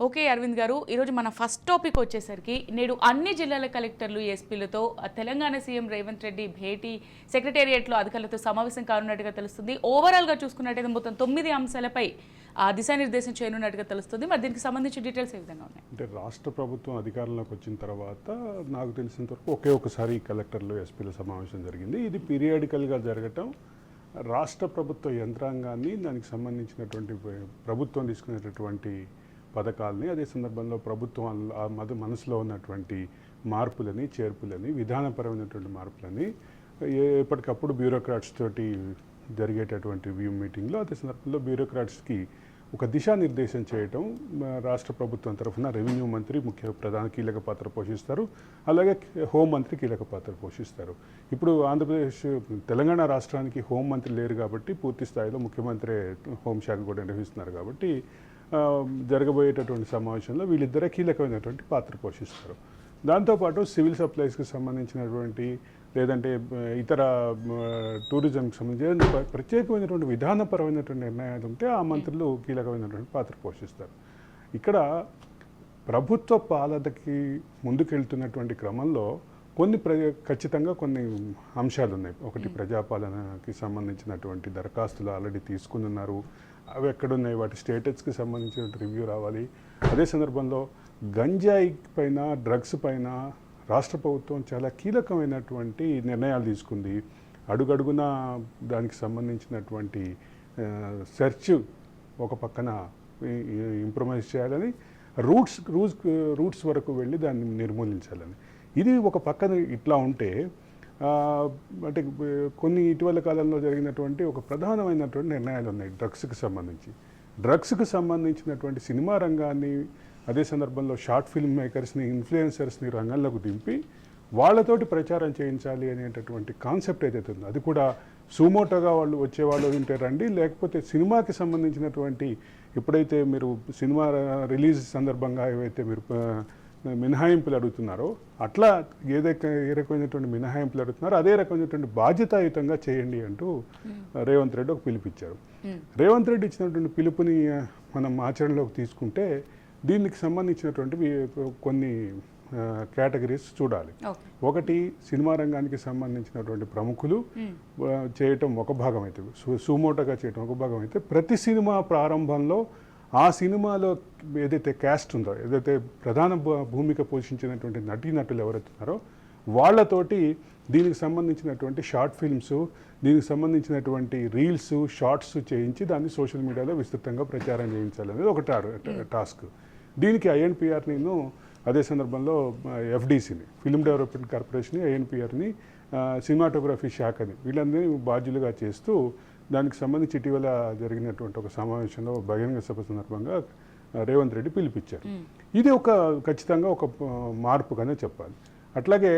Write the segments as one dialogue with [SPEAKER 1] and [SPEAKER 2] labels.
[SPEAKER 1] Okay Arvind గారు. ఈరోజు మన ఫస్ట్ టాపిక్ వచ్చేసరికి నేడు అన్ని జిల్లాల కలెక్టర్లు ఎస్పీలతో తెలంగాణ సీఎం రేవంత్ రెడ్డి భేటీ సెక్రటేరియట్లో అధికారులతో సమావేశం కానున్నట్టుగా తెలుస్తుంది. ఓవరాల్గా చూసుకున్నట్టయితే మొత్తం తొమ్మిది అంశాలపై ఆ, దిశానిర్దేశం చేయనున్నట్టుగా తెలుస్తుంది. మరి దీనికి సంబంధించి డీటెయిల్స్ ఏ విధంగా ఉన్నాయి?
[SPEAKER 2] అంటే రాష్ట్ర ప్రభుత్వం అధికారంలోకి వచ్చిన తర్వాత నాకు తెలిసినంత వరకు ఒకే ఒకసారి కలెక్టర్లు ఎస్పీల సమావేశం జరిగింది. ఇది పీరియాడికల్గా జరగటం రాష్ట్ర ప్రభుత్వ యంత్రాంగాన్ని దానికి సంబంధించినటువంటి ప్రభుత్వం తీసుకునేటటువంటి పథకాలని అదే సందర్భంలో ప్రభుత్వం ఆ మద మనసులో ఉన్నటువంటి మార్పులని చేర్పులని విధానపరమైనటువంటి మార్పులని ఎప్పటికప్పుడు బ్యూరోక్రాట్స్ తోటి జరిగేటటువంటి వ్యూ మీటింగ్లో అదే సందర్భంలో బ్యూరోక్రాట్స్కి ఒక దిశానిర్దేశం చేయటం రాష్ట్ర ప్రభుత్వం తరఫున రెవెన్యూ మంత్రి ముఖ్య ప్రధాన కీలక పాత్ర పోషిస్తారు. అలాగే హోం మంత్రి కీలక పాత్ర పోషిస్తారు. ఇప్పుడు ఆంధ్రప్రదేశ్ తెలంగాణ రాష్ట్రానికి హోం మంత్రి లేరు కాబట్టి పూర్తి స్థాయిలో ముఖ్యమంత్రి హోంశాఖ కూడా నిర్వహిస్తున్నారు కాబట్టి జరగబోయేటటువంటి సమావేశంలో వీళ్ళిద్దరే కీలకమైనటువంటి పాత్ర పోషిస్తారు. దాంతోపాటు సివిల్ సప్లైస్కి సంబంధించినటువంటి లేదంటే ఇతర టూరిజంకి సంబంధించిన ప్ర- ప్రత్యేకమైనటువంటి విధానపరమైనటువంటి నిర్ణయాలు ఉంటే ఆ మంత్రులు కీలకమైనటువంటి పాత్ర పోషిస్తారు. ఇక్కడ ప్రభుత్వ పాలనకి ముందుకెళ్తున్నటువంటి క్రమంలో కొన్ని ప్ర ఖచ్చితంగా కొన్ని అంశాలు ఉన్నాయి ఒకటి ప్రజాపాలనకి సంబంధించినటువంటి దరఖాస్తులు ఆల్రెడీ తీసుకుని ఉన్నారు అవి ఎక్కడున్నాయి? వాటి స్టేటస్కి సంబంధించిన రివ్యూ రావాలి. అదే సందర్భంలో గంజాయి పైన డ్రగ్స్ పైన రాష్ట్ర ప్రభుత్వం చాలా కీలకమైనటువంటి నిర్ణయాలు తీసుకుంది. అడుగడుగున దానికి సంబంధించినటువంటి సెర్చ్ ఒక పక్కన ఇంప్రమైజ్ చేయాలని రూట్స్ రూట్స్ రూట్స్ వరకు వెళ్ళి దాన్ని నిర్మూలించాలని. ఇది ఒక పక్కన ఇట్లా ఉంటే అంటే కొన్ని ఇటీవల కాలంలో జరిగినటువంటి ఒక ప్రధానమైనటువంటి నిర్ణయాలు ఉన్నాయి డ్రగ్స్కి సంబంధించి. డ్రగ్స్కి సంబంధించినటువంటి సినిమా రంగాన్ని అదే సందర్భంలో షార్ట్ ఫిల్మ్ మేకర్స్ని ఇన్ఫ్లుయెన్సర్స్ని రంగంలోకి దింపి వాళ్ళతోటి ప్రచారం చేయించాలి అనేటటువంటి కాన్సెప్ట్ ఏదైతే ఉందో అది కూడా సుమోటోగా వాళ్ళు వచ్చేవాళ్ళు ఉంటే రండి లేకపోతే సినిమాకి సంబంధించినటువంటి ఎప్పుడైతే మీరు సినిమా రిలీజ్ సందర్భంగా ఏవైతే మీరు మినహాయింపులు అడుగుతున్నారో. అట్లా ఏదైతే ఏ రకమైనటువంటి మినహాయింపులు అడుగుతున్నారో అదే రకమైనటువంటి బాధ్యతాయుతంగా చేయండి అంటూ రేవంత్ రెడ్డి ఒక పిలుపిచ్చారు రేవంత్ రెడ్డి ఇచ్చినటువంటి పిలుపుని మనం ఆచరణలోకి తీసుకుంటే దీనికి సంబంధించినటువంటి కొన్ని కేటగిరీస్ చూడాలి. ఒకటి సినిమా రంగానికి సంబంధించినటువంటి ప్రముఖులు చేయటం ఒక భాగం అయితే సుమోటోగా చేయటం ఒక భాగం అయితే ప్రతి సినిమా ప్రారంభంలో ఆ సినిమాలో ఏదైతే క్యాస్ట్ ఉందో ఏదైతే ప్రధాన భూ- భూమిక పోషించినటువంటి నటీనటులు ఎవరైతే ఉన్నారో వాళ్ళతోటి దీనికి సంబంధించినటువంటి షార్ట్ ఫిల్మ్స్ దీనికి సంబంధించినటువంటి రీల్స్ షార్ట్స్ చేయించి దాన్ని సోషల్ మీడియాలో విస్తృతంగా ప్రచారం చేయించాలనేది ఒక టాస్క్ దీనికి ఐఎన్పిఆర్ నేను అదే సందర్భంలో ఎఫ్డీసీని ఫిల్మ్ డెవలప్మెంట్ కార్పొరేషన్ ఐఎన్పిఆర్ని సినిమాటోగ్రఫీ శాఖని వీళ్ళందరినీ బాధ్యులుగా చేస్తూ దానికి సంబంధించి ఇటీవల జరిగినటువంటి ఒక సమావేశంలో బహిరంగ సభ సందర్భంగా రేవంత్ రెడ్డి పిలిపించారు. ఇది ఒక ఖచ్చితంగా ఒక మార్పుగానే చెప్పాలి. అట్లాగే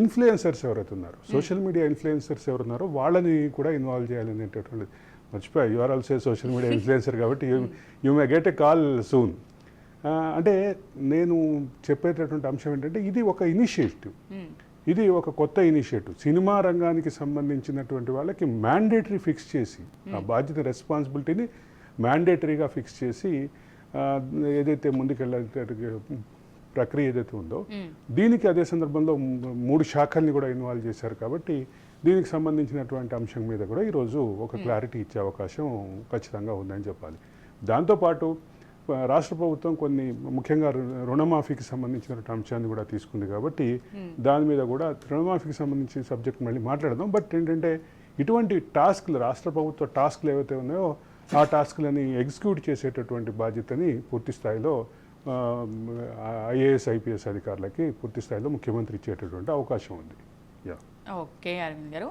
[SPEAKER 2] ఇన్ఫ్లుయెన్సర్స్ ఎవరైతే ఉన్నారో సోషల్ మీడియా ఇన్ఫ్లుయెన్సర్స్ ఎవరున్నారో వాళ్ళని కూడా ఇన్వాల్వ్ చేయాలనేటటువంటి మర్చిపోయా you are also social media influencer కాబట్టి you may get a call soon అంటే నేను చెప్పేటటువంటి అంశం ఏంటంటే ఇది ఒక ఇనిషియేటివ్ ఇది ఒక కొత్త ఇనిషియేటివ్. సినిమా రంగానికి సంబంధించినటువంటి వాళ్ళకి మ్యాండేటరీ ఫిక్స్ చేసి ఆ బాధ్యత రెస్పాన్సిబిలిటీని మ్యాండేటరీగా ఫిక్స్ చేసి ఏదైతే ముందుకెళ్ళే ప్రక్రియ ఏదైతే ఉందో దీనికి అదే సందర్భంలో మూడు శాఖల్ని కూడా ఇన్వాల్వ్ చేశారు కాబట్టి దీనికి సంబంధించినటువంటి అంశం మీద కూడా ఈరోజు ఒక క్లారిటీ ఇచ్చే అవకాశం ఖచ్చితంగా ఉందని చెప్పాలి. దాంతోపాటు రాష్ట్ర ప్రభుత్వం కొన్ని ముఖ్యంగా రుణమాఫీకి సంబంధించినటువంటి అంశాన్ని కూడా తీసుకుంది కాబట్టి దాని మీద కూడా రుణమాఫీకి సంబంధించిన సబ్జెక్ట్ మళ్ళీ మాట్లాడదాం. బట్ ఏంటంటే ఇటువంటి టాస్క్లు రాష్ట్ర ప్రభుత్వ టాస్క్లు ఏవైతే ఉన్నాయో ఆ టాస్క్లని ఎగ్జిక్యూట్ చేసేటటువంటి బాధ్యతని పూర్తి స్థాయిలో ఐఏఎస్ ఐపీఎస్ అధికారులకి పూర్తి స్థాయిలో ముఖ్యమంత్రి ఇచ్చేటటువంటి అవకాశం ఉంది. యా.
[SPEAKER 1] ఓకే అరవింద్ గారు.